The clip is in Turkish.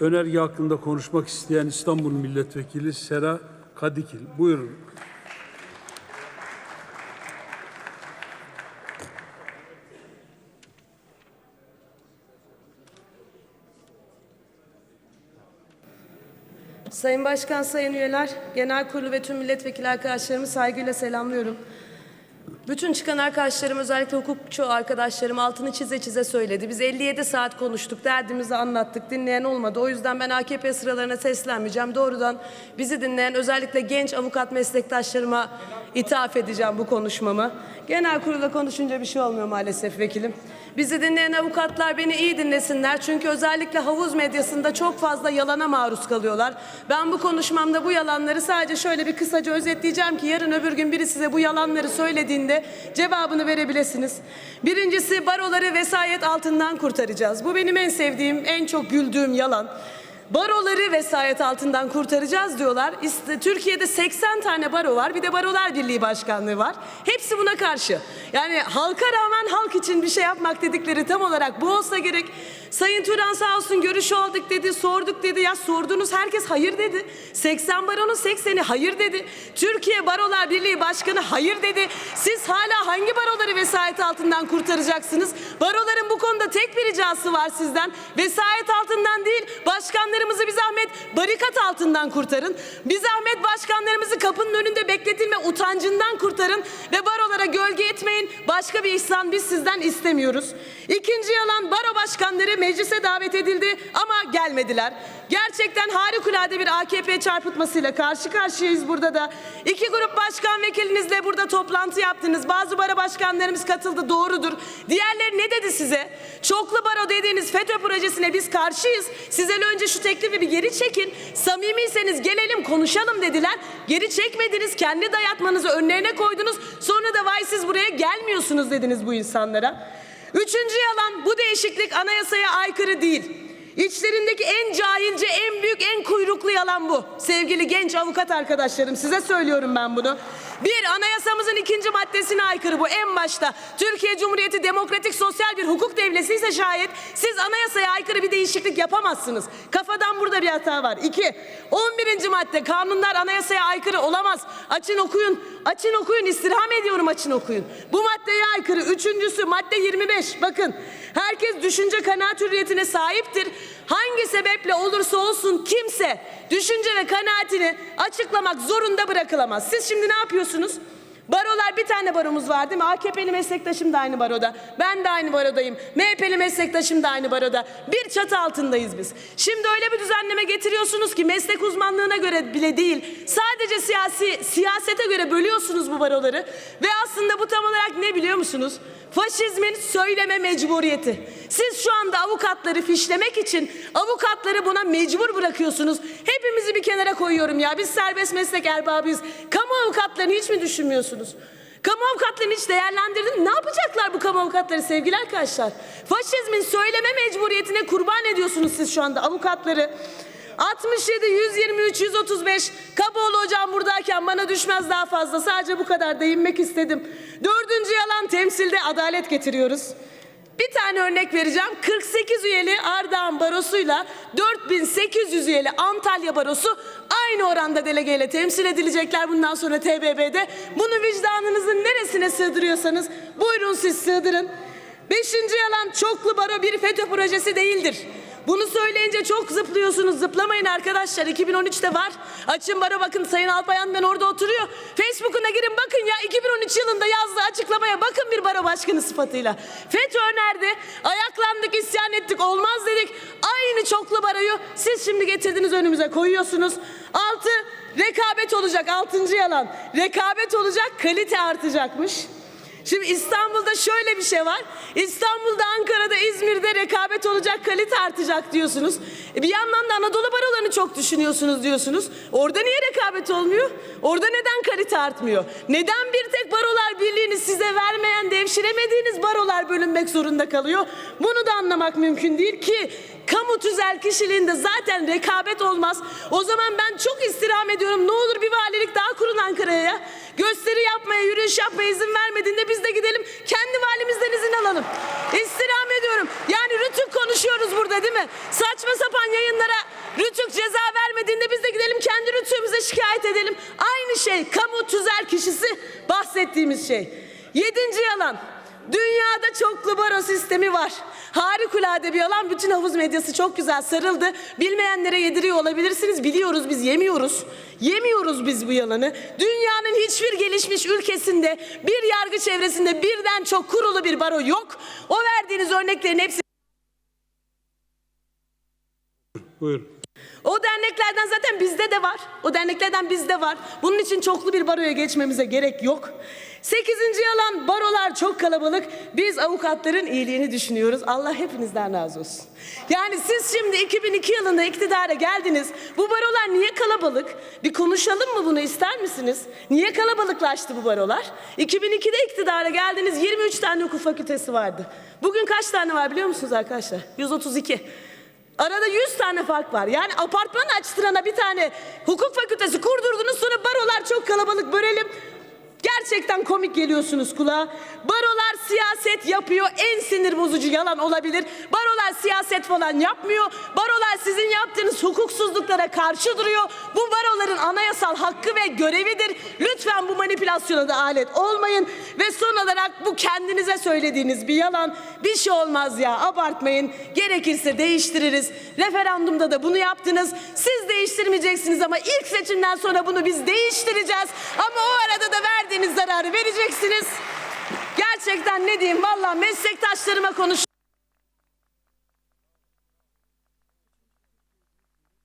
Önerge hakkında konuşmak isteyen İstanbul Milletvekili Sera Kadikil. Buyurun. Sayın Başkan, Sayın Üyeler, Genel Kurulu ve tüm milletvekili arkadaşlarımı saygıyla selamlıyorum. Bütün çıkan arkadaşlarım, özellikle hukukçu arkadaşlarım altını çize çize söyledi. Biz 57 saat konuştuk, derdimizi anlattık, dinleyen olmadı. O yüzden ben AKP sıralarına seslenmeyeceğim. Doğrudan bizi dinleyen özellikle genç avukat meslektaşlarıma ithaf edeceğim bu konuşmamı. Genel kurulda konuşunca bir şey olmuyor maalesef vekilim. Bizi dinleyen avukatlar beni iyi dinlesinler. Çünkü özellikle havuz medyasında çok fazla yalana maruz kalıyorlar. Ben bu konuşmamda bu yalanları sadece şöyle bir kısaca özetleyeceğim ki yarın öbür gün biri size bu yalanları söylediğinde cevabını verebilirsiniz. Birincisi baroları vesayet altından kurtaracağız. Bu benim en sevdiğim, en çok güldüğüm yalan. Baroları vesayet altından kurtaracağız diyorlar. Türkiye'de 80 tane baro var. Bir de Barolar Birliği Başkanlığı var. Hepsi buna karşı. Yani halka rağmen halk için bir şey yapmak dedikleri tam olarak bu olsa gerek. Sayın Turan sağ olsun görüşü aldık dedi, sorduk dedi. Ya sordunuz herkes hayır dedi. 80 baronun 80'i hayır dedi. Türkiye Barolar Birliği Başkanı hayır dedi. Siz hala hangi baroları vesayet altından kurtaracaksınız? Baroların bu konuda tek bir ricası var sizden. Vesayet altından değil, başkanlarımızı bir zahmet barikat altından kurtarın. Bir zahmet başkanlarımızı kapının önünde bekletilme utancından kurtarın ve barolara gölge etmeyin. Başka bir ihsan biz sizden istemiyoruz. İkinci yalan baro başkanları meclise davet edildi ama gelmediler. Gerçekten harikulade bir AKP çarpıtmasıyla karşı karşıyayız burada da. İki grup başkan vekilinizle burada toplantı yaptınız. Bazı baro başkanlarımız katıldı doğrudur. Diğerleri ne dedi size? Çoklu baro dediğiniz FETÖ projesine biz karşıyız. Size önce şu teklifi bir geri çekin. Samimiyseniz gelelim konuşalım dediler. Geri çekmediniz. Kendi dayatmanızı önlerine koydunuz. Sonra da vay siz buraya gelmiyorsunuz dediniz bu insanlara. Üçüncü yalan bu değişiklik anayasaya aykırı değil. İçlerindeki en cahilce, en büyük, en kuyruklu yalan bu. Sevgili genç avukat arkadaşlarım size söylüyorum ben bunu. Bir, anayasamızın ikinci maddesine aykırı bu en başta. Türkiye Cumhuriyeti demokratik sosyal bir hukuk devleti ise şayet siz anayasaya aykırı bir değişiklik yapamazsınız. Kafadan burada bir hata var. İki, 11. madde kanunlar anayasaya aykırı olamaz. Açın okuyun, açın okuyun istirham ediyorum açın okuyun. Bu maddeye aykırı. Üçüncüsü madde 25 bakın. Herkes düşünce kanaat hürriyetine sahiptir. Hangi sebeple olursa olsun kimse düşünce ve kanaatini açıklamak zorunda bırakılamaz. Siz şimdi ne yapıyorsunuz? Barolar bir tane baromuz var değil mi? AKP'li meslektaşım da aynı baroda. Ben de aynı barodayım. MHP'li meslektaşım da aynı baroda. Bir çatı altındayız biz. Şimdi öyle bir düzenleme getiriyorsunuz ki meslek uzmanlığına göre bile değil. Sadece siyasi siyasete göre bölüyorsunuz bu baroları. Ve aslında bu tam olarak ne biliyor musunuz? Faşizmin söyleme mecburiyeti. Siz şu anda avukatları fişlemek için avukatları buna mecbur bırakıyorsunuz. Hepimizi bir kenara koyuyorum ya. Biz serbest meslek erbabıyız. Kamu avukatlarını hiç mi düşünmüyorsunuz? Kamu avukatlarını hiç değerlendirdin. Ne yapacaklar bu kamu avukatları sevgili arkadaşlar? Faşizmin söyleme mecburiyetine kurban ediyorsunuz siz şu anda avukatları. 67, 123, 135 Kaboğlu hocam buradayken bana düşmez daha fazla. Sadece bu kadar değinmek istedim. Dördüncü yalan temsilde adalet getiriyoruz. Bir tane örnek vereceğim. 48 üyeli Ardahan Barosu'yla 4800 üyeli Antalya Barosu aynı oranda delegeyle temsil edilecekler bundan sonra TBB'de. Bunu vicdanınızın neresine sığdırıyorsanız buyurun siz sığdırın. Beşinci yalan çoklu baro bir FETÖ projesi değildir. Bunu söyleyince çok zıplıyorsunuz. Zıplamayın arkadaşlar. 2013'te var. Açın baro bakın Sayın Alpayan ben orada oturuyor. Facebook'una girin bakın ya 2013 yılında yazdığı açıklamaya bakın bir baro başkanı sıfatıyla. FETÖ nerede? Ayaklandık, isyan ettik, olmaz dedik. Aynı çoklu baroyu siz şimdi getirdiniz önümüze koyuyorsunuz. Altı rekabet olacak. Altıncı yalan. Rekabet olacak, kalite artacakmış. Şimdi İstanbul'da şöyle bir şey var. İstanbul'da, İzmir'de olacak, kalite artacak diyorsunuz. E bir yandan da Anadolu barolarını çok düşünüyorsunuz diyorsunuz. Orada niye rekabet olmuyor? Orada neden kalite artmıyor? Neden bir tek barolar birliğini size vermeyen, devşiremediğiniz barolar bölünmek zorunda kalıyor? Bunu da anlamak mümkün değil ki kamu tüzel kişiliğinde zaten rekabet olmaz. O zaman ben çok istirham ediyorum. Ne olur bir valilik daha kurun Ankara'ya. gösteri yapmaya, yürüyüş yapmaya izin vermediğinde biz de gidelim kendi valimizden izin alalım. İstirham ediyorum. Yani Rütük konuşuyoruz burada değil mi? Saçma sapan yayınlara Rütük ceza vermediğinde biz de gidelim kendi Rütük'ümüze şikayet edelim. Şey kamu tüzel kişisi bahsettiğimiz şey. Yedinci yalan. Dünyada çoklu baro sistemi var. Harikulade bir yalan. Bütün havuz medyası çok güzel sarıldı. Bilmeyenlere yediriyor olabilirsiniz. Biliyoruz biz yemiyoruz. Yemiyoruz biz bu yalanı. Dünyanın hiçbir gelişmiş ülkesinde bir yargı çevresinde birden çok kurulu bir baro yok. O verdiğiniz örneklerin hepsi Buyurun. Derneklerden zaten bizde de var. O derneklerden bizde var. Bunun için çoklu bir baroya geçmemize gerek yok. Sekizinci yalan barolar çok kalabalık. Biz avukatların iyiliğini düşünüyoruz. Allah hepinizden razı olsun. Yani siz şimdi 2002 yılında iktidara geldiniz. Bu barolar niye kalabalık? Bir konuşalım mı bunu ister misiniz? Niye kalabalıklaştı bu barolar? 2002'de iktidara geldiniz 23 tane hukuk fakültesi vardı. Bugün kaç tane var biliyor musunuz arkadaşlar? 132. Arada 100 tane fark var. Yani apartman açtırana bir tane hukuk fakültesi kurdurdunuz sonra barolar çok kalabalık bölelim. Gerçekten komik geliyorsunuz kulağa. Barolar siyaset yapıyor. En sinir bozucu yalan olabilir. Barolar siyaset falan yapmıyor. Barolar sizin yaptığınız hukuksuzluklara karşı duruyor. Bu baroların anayasal hakkı ve görevidir. Lütfen bu manipülasyona da alet olmayın. Ve son olarak bu kendinize söylediğiniz bir yalan. Bir şey olmaz ya abartmayın. Gerekirse değiştiririz. Referandumda da bunu yaptınız. Siz değiştirmeyeceksiniz ama ilk seçimden sonra bunu biz değiştireceğiz. Ama o arada da verdiğiniz zararı vereceksiniz. Gerçekten ne diyeyim valla meslektaşlarıma konuş